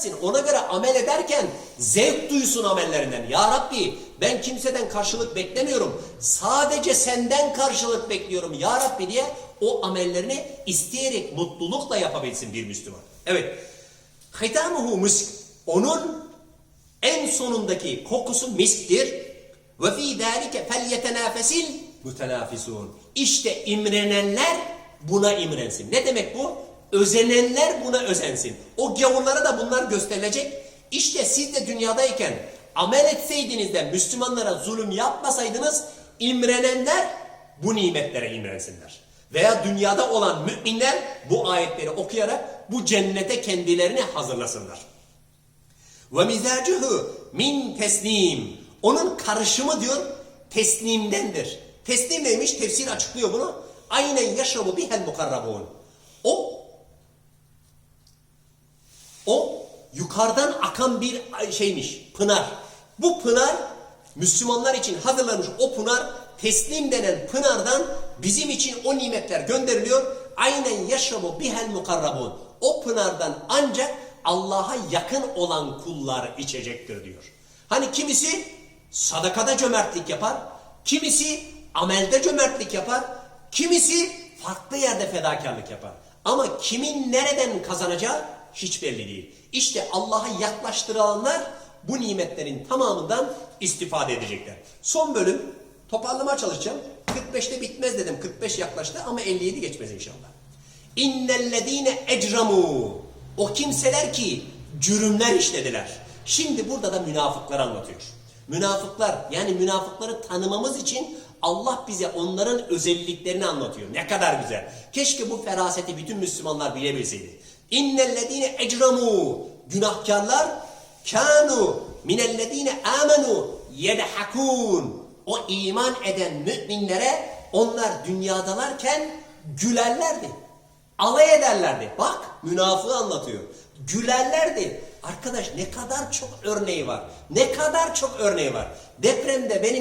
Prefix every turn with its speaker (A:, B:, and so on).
A: etsin. Ona göre amel ederken zevk duysun amellerinden. Ya Rabbi ben kimseden karşılık beklemiyorum. Sadece senden karşılık bekliyorum ya Rabbi diye o amellerini isteyerek mutlulukla yapabilsin bir Müslüman. Evet. Hitamuhu misk. Onun en sonundaki kokusu misktir. Ve fî dâlike felyetenâfesil mütenâfisûn. İşte imrenenler buna imrensin. Ne demek bu? Özenenler buna özensin. O gavurlara da bunlar gösterilecek. İşte siz de dünyadayken amel etseydiniz de Müslümanlara zulüm yapmasaydınız imrenenler bu nimetlere imrensinler. Veya dünyada olan müminler bu ayetleri okuyarak bu cennete kendilerini hazırlasınlar. Ve mizacuhu min teslim. Onun karışımı diyor teslimdendir. Teslim neymiş? Tefsir açıklıyor bunu. Aynen yaşabu bihel mukarrabun. O o yukarıdan akan bir şeymiş, pınar. Bu pınar Müslümanlar için hazırlanmış o pınar teslim denen pınardan bizim için o nimetler gönderiliyor. Aynen yaşabu bihel mukarrabun. O pınardan ancak Allah'a yakın olan kullar içecektir diyor. Hani kimisi sadakada cömertlik yapar, kimisi amelde cömertlik yapar, kimisi farklı yerde fedakarlık yapar. Ama kimin nereden kazanacağı hiç belli değil. İşte Allah'a yaklaştırılanlar bu nimetlerin tamamından istifade edecekler. Son bölüm toparlamaya çalışacağım. 45'te bitmez dedim. 45 yaklaştı ama 57 geçmez inşallah. İnnellezine ecramu. O kimseler ki cürümler işlediler. Şimdi burada da münafıklar anlatıyor. Münafıklar yani münafıkları tanımamız için Allah bize onların özelliklerini anlatıyor. Ne kadar güzel. Keşke bu feraseti bütün Müslümanlar bilebilseydi. İnnellezine ecramu. Günahkarlar kanu minellezine amenu yedhakun. O iman eden müminlere onlar dünyadalarken gülerlerdi. Alay ederlerdi. Bak münafığı anlatıyor. Gülerlerdi. Arkadaş ne kadar çok örneği var. Ne kadar çok örneği var. Depremde benim